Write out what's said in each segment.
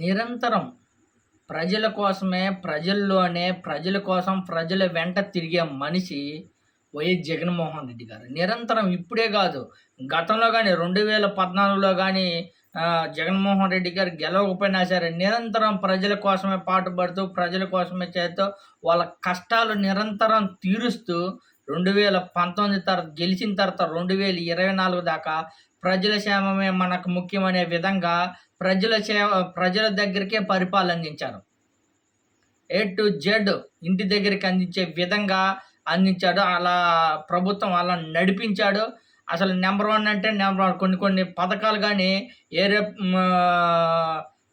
నిరంతరం ప్రజల కోసమే ప్రజల్లోనే ప్రజల కోసం ప్రజల వెంట తిరిగే మనిషి వైఎస్ జగన్మోహన్ రెడ్డి గారు. నిరంతరం ఇప్పుడే కాదు గతంలో కానీ రెండు వేల పద్నాలుగులో కానీ జగన్మోహన్ రెడ్డి గారు గెలవకపోయినా సరే నిరంతరం ప్రజల కోసమే పాటుపడుతూ ప్రజల కోసమే చేస్తూ వాళ్ళ కష్టాలు నిరంతరం తీరుస్తూ రెండు వేల పంతొమ్మిది తర్వాత గెలిచిన తర్వాత రెండు వేల ఇరవై నాలుగు దాకా ప్రజల క్షేమమే మనకు ముఖ్యమనే విధంగా ప్రజల సేవ ప్రజల దగ్గరికే పరిపాలన అందించారు ఏ టు జెడ్ ఇంటి దగ్గరికి అందించే విధంగా అందించాడు. అలా ప్రభుత్వం అలా నడిపించాడు. అసలు నెంబర్ వన్ అంటే నెంబర్ వన్ కొన్ని కొన్ని పథకాలు కానీ ఏరే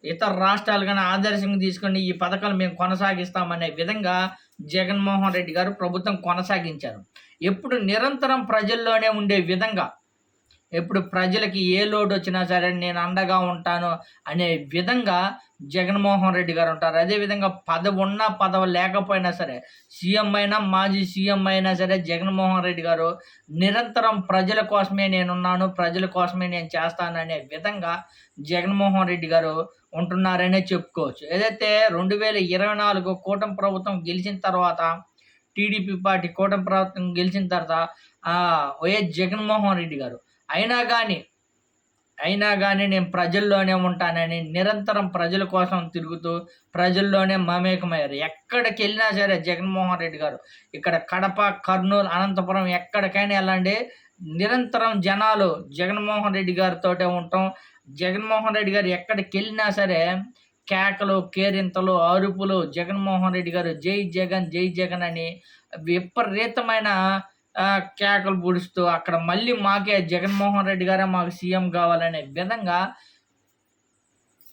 ఇతర రాష్ట్రాలు కానీ ఆదర్శంగా తీసుకొని ఈ పథకాలు మేము కొనసాగిస్తామనే విధంగా జగన్మోహన్ రెడ్డి గారు ప్రభుత్వం కొనసాగించారు. ఎప్పుడు నిరంతరం ప్రజల్లోనే ఉండే విధంగా ఎప్పుడు ప్రజలకి ఏ లోటు వచ్చినా సరే నేను అండగా ఉంటాను అనే విధంగా జగన్మోహన్ రెడ్డి గారు ఉంటారు. అదేవిధంగా పదవి ఉన్నా పదవి లేకపోయినా సరే సీఎం అయినా మాజీ సీఎం అయినా సరే జగన్మోహన్ రెడ్డి గారు నిరంతరం ప్రజల కోసమే నేనున్నాను ప్రజల కోసమే నేను చేస్తాను అనే విధంగా జగన్మోహన్ రెడ్డి గారు ఉంటున్నారనే చెప్పుకోవచ్చు. ఏదైతే రెండు వేల ఇరవై నాలుగు కూటమి ప్రభుత్వం గెలిచిన తర్వాత టీడీపీ పార్టీ కూటమి ప్రభుత్వం గెలిచిన తర్వాత వైఎస్ జగన్మోహన్ రెడ్డి గారు అయినా కానీ అయినా కానీ నేను ప్రజల్లోనే ఉంటానని నిరంతరం ప్రజల కోసం తిరుగుతూ ప్రజల్లోనే మమేకమయ్యారు. ఎక్కడికి వెళ్ళినా సరే జగన్మోహన్ రెడ్డి గారు ఇక్కడ కడప కర్నూలు అనంతపురం ఎక్కడికైనా వెళ్ళండి. నిరంతరం జనాలు జగన్మోహన్ రెడ్డి గారితోటే ఉంటాం. జగన్మోహన్ రెడ్డి గారు ఎక్కడికి వెళ్ళినా సరే కేకలు కేరింతలు అరుపులు జగన్మోహన్ రెడ్డి గారు జై జగన్ జై జగన్ అని విపరీతమైన కేకలు పూడుస్తూ అక్కడ మళ్ళీ మాకే జగన్మోహన్ రెడ్డి గారే మాకు సీఎం కావాలనే విధంగా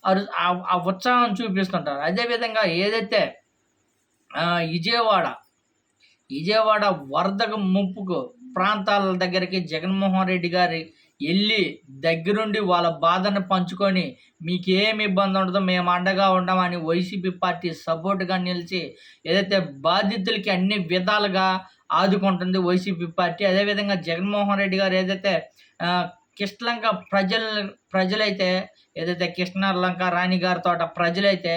అరు- ఆ- ఉత్సాహం చూపిస్తుంటారు. అదేవిధంగా ఏదైతే విజయవాడ విజయవాడ వరదకు ముప్పుకు ప్రాంతాల దగ్గరికి జగన్మోహన్ రెడ్డి గారి వెళ్ళి దగ్గరుండి వాళ్ళ బాధను పంచుకొని మీకు ఏమి ఇబ్బంది ఉండదో మేము అండగా ఉండమని వైసీపీ పార్టీ సపోర్ట్గా నిలిచి ఏదైతే బాధితులకి అన్ని విధాలుగా ఆదుకుంటుంది వైసీపీ పార్టీ. అదేవిధంగా జగన్మోహన్ రెడ్డి గారు ఏదైతే కృష్ణలంక ప్రజల ప్రజలైతే ఏదైతే కృష్ణలంక రాణి గారి తోట ప్రజలైతే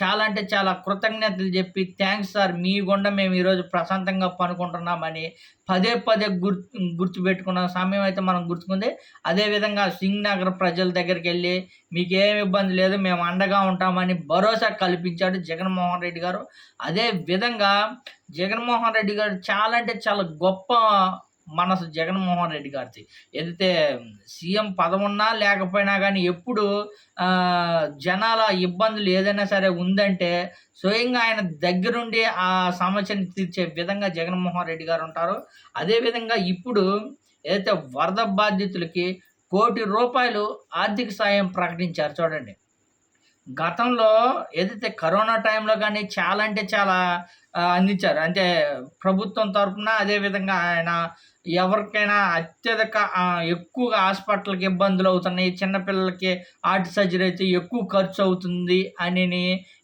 చాలా అంటే చాలా కృతజ్ఞతలు చెప్పి థ్యాంక్స్ సార్. మీ గుండా మేము ఈరోజు ప్రశాంతంగా పనుకుంటున్నామని పదే పదే గుర్తు గుర్తుపెట్టుకున్న సమయం అయితే మనం గుర్తుకుంది. అదేవిధంగా సింగ్ నగర్ ప్రజల దగ్గరికి వెళ్ళి మీకు ఏం ఇబ్బంది లేదు మేము అండగా ఉంటామని భరోసా కల్పించాడు జగన్మోహన్ రెడ్డి గారు. అదే విధంగా జగన్మోహన్ రెడ్డి గారు చాలా అంటే చాలా గొప్ప మనసు జగన్మోహన్ రెడ్డి గారిది. ఏదైతే సీఎం పదవున్నా లేకపోయినా కానీ ఎప్పుడు జనాల ఇబ్బందులు ఏదైనా సరే ఉందంటే స్వయంగా ఆయన దగ్గరుండి ఆ సమస్యని తీర్చే విధంగా జగన్మోహన్ రెడ్డి గారు ఉంటారు. అదేవిధంగా ఇప్పుడు ఏదైతే వరద బాధితులకి కోటి రూపాయలు ఆర్థిక సాయం ప్రకటించారు చూడండి. గతంలో ఏదైతే కరోనా టైంలో కానీ చాలా అంటే చాలా అందించారు. అంటే ప్రభుత్వం తరఫున అదేవిధంగా ఆయన ఎవరికైనా అత్యధిక ఎక్కువగా హాస్పిటల్కి ఇబ్బందులు అవుతున్నాయి. చిన్నపిల్లలకి హార్ట్ సర్జరీ అయితే ఎక్కువ ఖర్చు అవుతుంది అని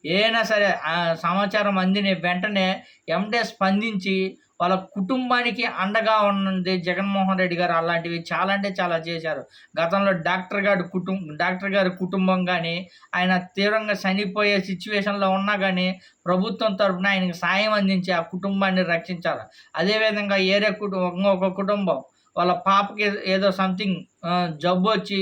ఏదైనా సరే ఆ సమాచారం అందిన వెంటనే ఎండే స్పందించి వాళ్ళ కుటుంబానికి అండగా ఉన్నది జగన్మోహన్ రెడ్డి గారు అలాంటివి చాలా అంటే చాలా చేశారు. గతంలో డాక్టర్ గారి కుటుంబం డాక్టర్ గారి కుటుంబం కానీ ఆయన తీవ్రంగా చనిపోయే సిచ్యువేషన్లో ఉన్నా కానీ ప్రభుత్వం తరఫున ఆయనకు సాయం అందించి ఆ కుటుంబాన్ని రక్షించారు. అదేవిధంగా ఏరే కుటుంబం ఇంకొక కుటుంబం వాళ్ళ పాపకి ఏదో సంథింగ్ జబ్బు వచ్చి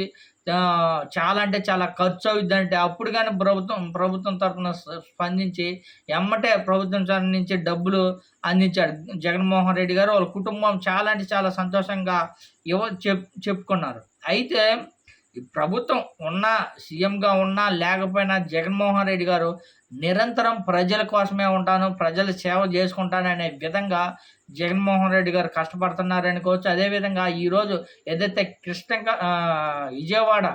చాలా అంటే చాలా ఖర్చు అవుతుందంటే అప్పుడు కానీ ప్రభుత్వం ప్రభుత్వం తరఫున స్పందించి ఎమ్మటే ప్రభుత్వం తరఫు నుంచి డబ్బులు అందించాడు. జగన్మోహన్ రెడ్డి గారు వాళ్ళ కుటుంబం చాలా అంటే చాలా సంతోషంగా ఇవ్వ చెప్ చెప్పుకున్నారు. అయితే ఈ ప్రభుత్వం ఉన్నా సీఎంగా ఉన్నా లేకపోయినా జగన్మోహన్ రెడ్డి గారు నిరంతరం ప్రజల కోసమే ఉంటాను ప్రజల సేవ చేసుకుంటాననే విధంగా జగన్మోహన్ రెడ్డి గారు కష్టపడుతున్నారు అనుకోవచ్చు అదేవిధంగా ఈరోజు ఏదైతే కృష్ణంగా విజయవాడ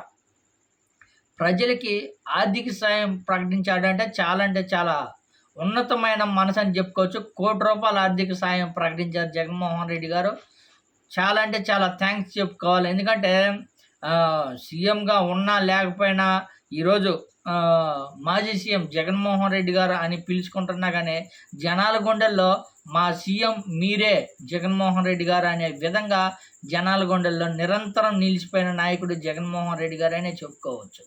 ప్రజలకి ఆర్థిక సాయం ప్రకటించాడంటే చాలా అంటే చాలా ఉన్నతమైన మనసు అని చెప్పుకోవచ్చు. కోటి రూపాయల ఆర్థిక సాయం ప్రకటించారు జగన్మోహన్ రెడ్డి గారు. చాలా అంటే చాలా థ్యాంక్స్ చెప్పుకోవాలి. ఎందుకంటే సీఎంగా ఉన్నా లేకపోయినా ఈరోజు మాజీ సీఎం జగన్మోహన్ రెడ్డి గారు అని పిలుచుకుంటున్నా కానీ జనాల గుండెల్లో మా సీఎం మీరే జగన్మోహన్ రెడ్డి గారు అనే విధంగా జనాల గుండెల్లో నిరంతరం నిలిచిపోయిన నాయకుడు జగన్మోహన్ రెడ్డి గారు అనే చెప్పుకోవచ్చు.